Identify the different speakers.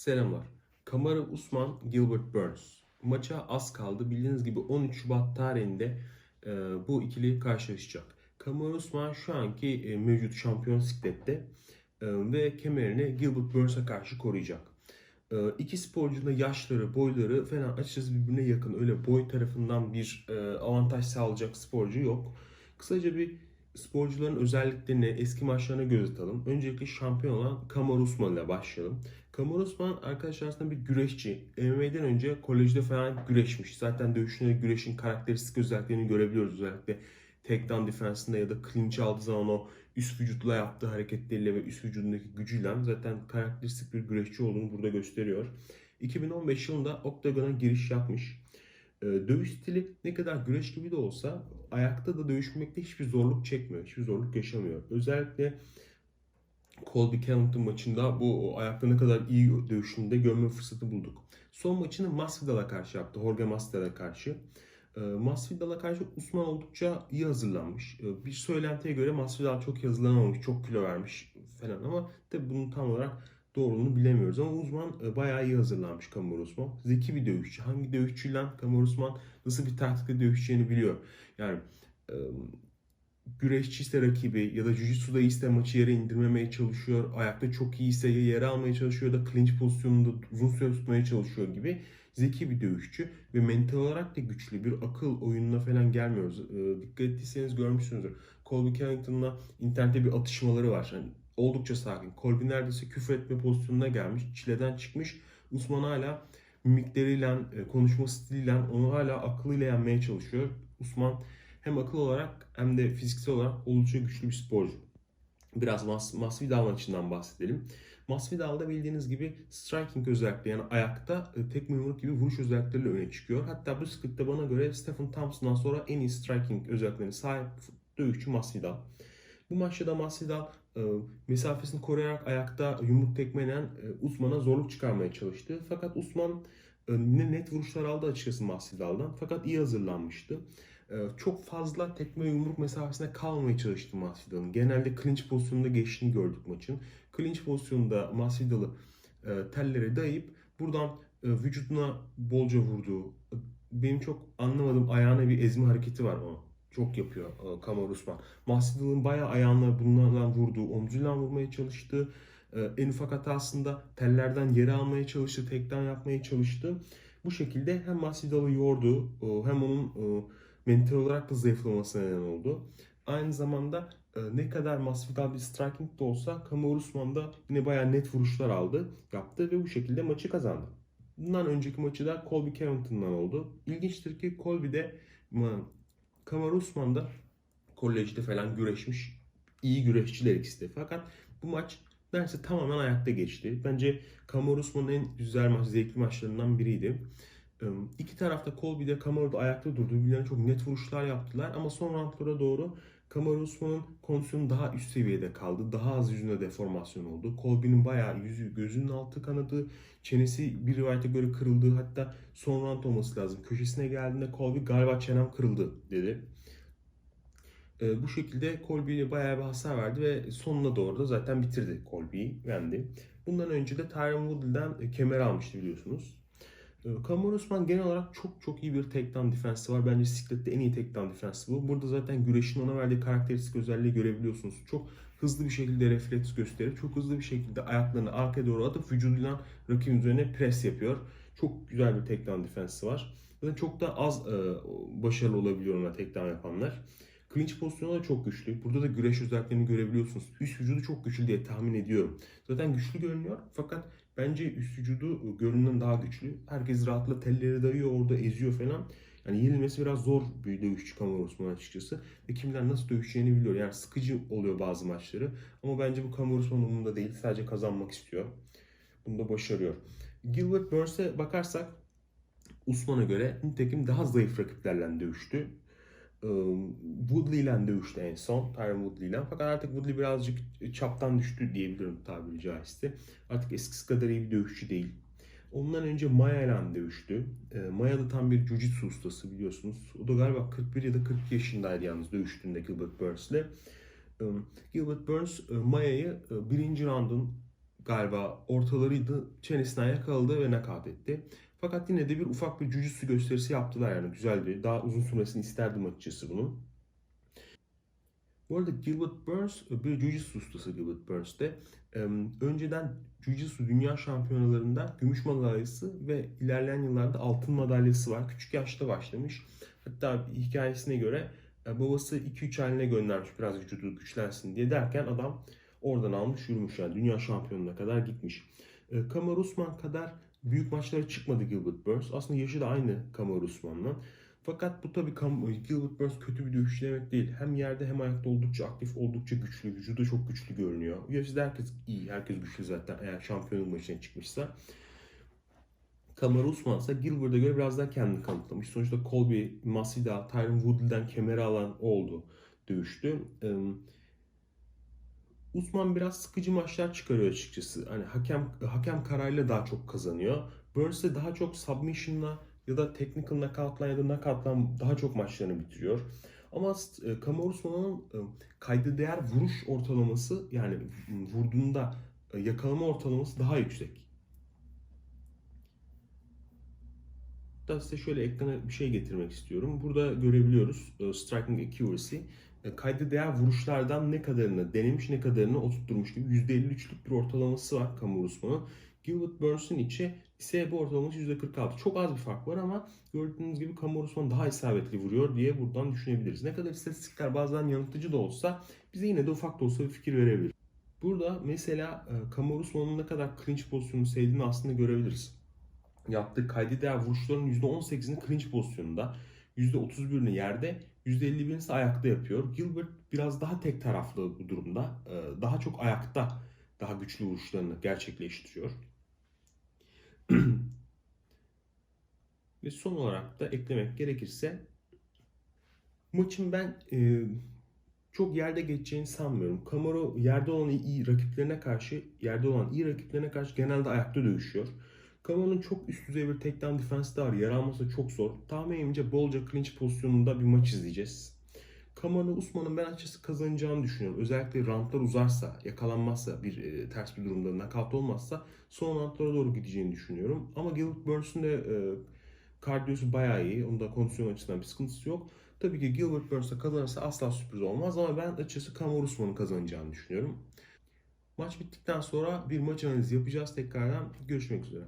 Speaker 1: Selamlar. Kamara Usman, Gilbert Burns. Maça az kaldı. Bildiğiniz gibi 13 Şubat tarihinde e, bu ikili karşılaşacak. Kamara Usman şu anki e, mevcut şampiyon siklette e, ve kemerini Gilbert Burns'a karşı koruyacak. E, iki sporcunun da yaşları, boyları falan açıkçası birbirine yakın. Öyle boy tarafından bir e, avantaj sağlayacak sporcu yok. Kısaca bir sporcuların özelliklerini, eski maçlarına göz atalım. Öncelikle şampiyon olan Kamar Usman ile başlayalım. Kamar Usman arkadaşlar aslında bir güreşçi. MMA'den önce kolejde falan güreşmiş. Zaten dövüşünde güreşin karakteristik özelliklerini görebiliyoruz. Özellikle takedown defensinde ya da clinch aldığı zaman o üst vücutla yaptığı hareketleriyle ve üst vücudundaki gücüyle zaten karakteristik bir güreşçi olduğunu burada gösteriyor. 2015 yılında Octagon'a giriş yapmış. Ee, Dövüş stili ne kadar güreş gibi de olsa ayakta da dövüşmekte hiçbir zorluk çekmiyor. Hiçbir zorluk yaşamıyor. Özellikle Colby Covington maçında bu ayakta ne kadar iyi dövüşünü de görme fırsatı bulduk. Son maçını Masvidal'a karşı yaptı. Jorge Masvidal'a karşı. Ee, Masvidal'a karşı Usman oldukça iyi hazırlanmış. Ee, Bir söylentiye göre Masvidal çok hazırlanamamış, çok kilo vermiş falan ama tabi bunun tam olarak doğruluğunu bilemiyoruz. Ama Usman e, bayağı iyi hazırlanmış Kamaru Usman. Zeki bir dövüşçü. Hangi dövüşçüyle Kamaru Usman nasıl bir taktikle dövüşeceğini biliyor. Yani e, güreşçi ise rakibi ya da jiu-jitsu'da ise maçı yere indirmemeye çalışıyor. Ayakta çok iyiyse ya yere almaya çalışıyor da clinch pozisyonunda uzun süre tutmaya çalışıyor gibi zeki bir dövüşçü ve mental olarak da güçlü bir akıl oyununa falan gelmiyoruz. Ee, dikkat ettiyseniz görmüşsünüzdür. Colby Covington'la internette bir atışmaları var. Yani oldukça sakin. Colby neredeyse küfür etme pozisyonuna gelmiş. Çileden çıkmış. Usman hala mimikleriyle, e, konuşma stiliyle onu hala aklıyla yenmeye çalışıyor. Usman hem akıl olarak hem de fiziksel olarak oldukça güçlü bir sporcu. Biraz Mas Masvidal maçından bahsedelim. Masvidal'da bildiğiniz gibi striking özellikle yani ayakta e, tekme yumruk gibi vuruş özellikleriyle öne çıkıyor. Hatta bu skripte bana göre Stephen Thompson'dan sonra en iyi striking özelliklerine sahip dövüşçü Masvidal. Bu maçta da Masvidal e, mesafesini koruyarak ayakta yumruk tekmeyle e, Usman'a zorluk çıkarmaya çalıştı. Fakat Usman e, ne net vuruşlar aldı açıkçası Masvidal'dan. Fakat iyi hazırlanmıştı. E, çok fazla tekme yumruk mesafesine kalmaya çalıştı Masvidal'ın. Genelde clinch pozisyonunda geçtiğini gördük maçın. Clinch pozisyonunda Masvidal'ı e, tellere dayayıp buradan e, vücuduna bolca vurduğu, benim çok anlamadığım ayağına bir ezme hareketi var o. Çok yapıyor e, Kamaru Usman. Masvidal'ın bayağı ayağına bunlardan vurduğu, omzuyla vurmaya çalıştı. E, en ufak hatasında tellerden yere almaya çalıştı, tekten yapmaya çalıştı. Bu şekilde hem Masvidal'ı yordu, e, hem onun e, mental olarak da zayıflamasına neden oldu. Aynı zamanda e, ne kadar Masvidal bir striking de olsa Kamaru Usman da yine bayağı net vuruşlar aldı, yaptı ve bu şekilde maçı kazandı. Bundan önceki maçı da Colby Covington'dan oldu. İlginçtir ki Colby'de Kamaru Usman da kolejde falan güreşmiş. İyi güreşçiler ikisi de. Fakat bu maç neredeyse tamamen ayakta geçti. Bence Kamaru Usman'ın en güzel maç, zevkli maçlarından biriydi. İki tarafta Colby'de Kamaru'da ayakta durdu. Birbirlerine çok net vuruşlar yaptılar ama son roundlara doğru Kamaru Usman'ın kondisyonu daha üst seviyede kaldı. Daha az yüzünde deformasyon oldu. Colby'nin bayağı yüzü, gözünün altı kanadı, çenesi bir rivayete göre kırıldı. Hatta son round olması lazım. Köşesine geldiğinde Colby galiba çenem kırıldı dedi. Ee, bu şekilde Colby'ye bayağı bir hasar verdi ve sonuna doğru da zaten bitirdi Colby'yi, yendi. Bundan önce de Tyron Woodley'den kemer almıştı biliyorsunuz. Kamaru Usman genel olarak çok çok iyi bir takedown defensi var. Bence siklette en iyi takedown defensi bu. Burada zaten güreşin ona verdiği karakteristik özelliği görebiliyorsunuz. Çok hızlı bir şekilde refleks gösterip çok hızlı bir şekilde ayaklarını arkaya doğru atıp vücuduyla rakibin üzerine pres yapıyor. Çok güzel bir takedown defensi var. Zaten çok da az e, başarılı olabiliyor ona takedown yapanlar. Clinch pozisyonu da çok güçlü. Burada da güreş özelliklerini görebiliyorsunuz. Üst vücudu çok güçlü diye tahmin ediyorum. Zaten güçlü görünüyor fakat bence üst vücudu görünen daha güçlü. Herkes rahatla telleri dayıyor orada eziyor falan. Yani yenilmesi biraz zor bir dövüşçü Kamaru Usman açıkçası. Ve kimler nasıl dövüşeceğini biliyor. Yani sıkıcı oluyor bazı maçları. Ama bence bu Kamaru Usman umurunda değil. Sadece kazanmak istiyor. Bunu da başarıyor. Gilbert Burns'e bakarsak Usman'a göre nitekim daha zayıf rakiplerle dövüştü. Woodley ile dövüştü en son. Tyron Woodley ile. Fakat artık Woodley birazcık çaptan düştü diyebilirim tabiri caizse. Artık eskisi kadar iyi bir dövüşçü değil. Ondan önce Maya ile dövüştü. Maya da tam bir jiu-jitsu ustası biliyorsunuz. O da galiba 41 ya da 40 yaşındaydı yalnız dövüştüğünde Gilbert Burns ile. Gilbert Burns Maya'yı birinci roundun galiba ortalarıydı. Çenesinden yakaladı ve knockout etti. Fakat yine de bir ufak bir jujutsu gösterisi yaptılar yani güzeldi. Daha uzun sürmesini isterdim açıkçası bunun. Bu arada Gilbert Burns bir jiu-jitsu ustası Gilbert Burns de. Önceden jiu-jitsu dünya şampiyonalarında gümüş madalyası ve ilerleyen yıllarda altın madalyası var. Küçük yaşta başlamış. Hatta hikayesine göre e, babası 2-3 haline göndermiş biraz vücudu güçlensin diye derken adam oradan almış yürümüş yani dünya şampiyonuna kadar gitmiş. E, Kamaru Usman kadar büyük maçlara çıkmadı Gilbert Burns. Aslında yaşı da aynı Kamaru Usman'la. Fakat bu tabii Gilbert Burns kötü bir dövüşçü demek değil. Hem yerde hem ayakta oldukça aktif, oldukça güçlü. Vücudu çok güçlü görünüyor. UFC'de herkes iyi, herkes güçlü zaten eğer şampiyonluk maçına çıkmışsa. Kamaru Usman ise Gilbert'e göre biraz daha kendini kanıtlamış. Sonuçta Colby, Masvidal, Tyron Woodley'den kemeri alan oldu dövüştü. Ee, Usman biraz sıkıcı maçlar çıkarıyor açıkçası. Hani hakem hakem kararıyla daha çok kazanıyor. Burns de daha çok submission'la ya da technical knockout'la ya da knockout'la daha çok maçlarını bitiriyor. Ama e, Kamaru Usman'ın e, kayda değer vuruş ortalaması yani vurduğunda e, yakalama ortalaması daha yüksek. Hatta size şöyle ekrana bir şey getirmek istiyorum. Burada görebiliyoruz striking accuracy. E, Kayda değer vuruşlardan ne kadarını denemiş ne kadarını oturtturmuş gibi %53'lük bir ortalaması var Kamaru Usman'ın. Gilbert Burns'un içi ise bu ortalaması %46. Çok az bir fark var ama gördüğünüz gibi Kamaru Usman daha isabetli vuruyor diye buradan düşünebiliriz. Ne kadar istatistikler bazen yanıltıcı da olsa bize yine de ufak da olsa bir fikir verebilir. Burada mesela e, Kamaru Usman'ın ne kadar clinch pozisyonunu sevdiğini aslında görebiliriz. Yaptığı kaydı değer vuruşların %18'ini clinch pozisyonunda, %31'ini yerde, %51'ini ise ayakta yapıyor. Gilbert biraz daha tek taraflı bu durumda. E, Daha çok ayakta daha güçlü vuruşlarını gerçekleştiriyor. Ve son olarak da eklemek gerekirse maçın ben e, çok yerde geçeceğini sanmıyorum. Kamaru yerde olan iyi rakiplerine karşı, yerde olan iyi rakiplerine karşı genelde ayakta dövüşüyor. Kamaru'nun çok üst düzey bir takedown defense de var. Yer alması çok zor. Tahminimce bolca clinch pozisyonunda bir maç izleyeceğiz. Kamaru Usman'ın ben açıkçası kazanacağını düşünüyorum. Özellikle roundlar uzarsa, yakalanmazsa, bir e, ters bir durumda nakavt olmazsa son roundlara doğru gideceğini düşünüyorum. Ama Gilbert Burns'un da e, kardiyosu bayağı iyi. Onda kondisyon açısından bir sıkıntısı yok. Tabii ki Gilbert Burns'a kazanırsa asla sürpriz olmaz ama ben açıkçası Kamaru Usman'ın kazanacağını düşünüyorum. Maç bittikten sonra bir maç analizi yapacağız tekrardan. Görüşmek üzere.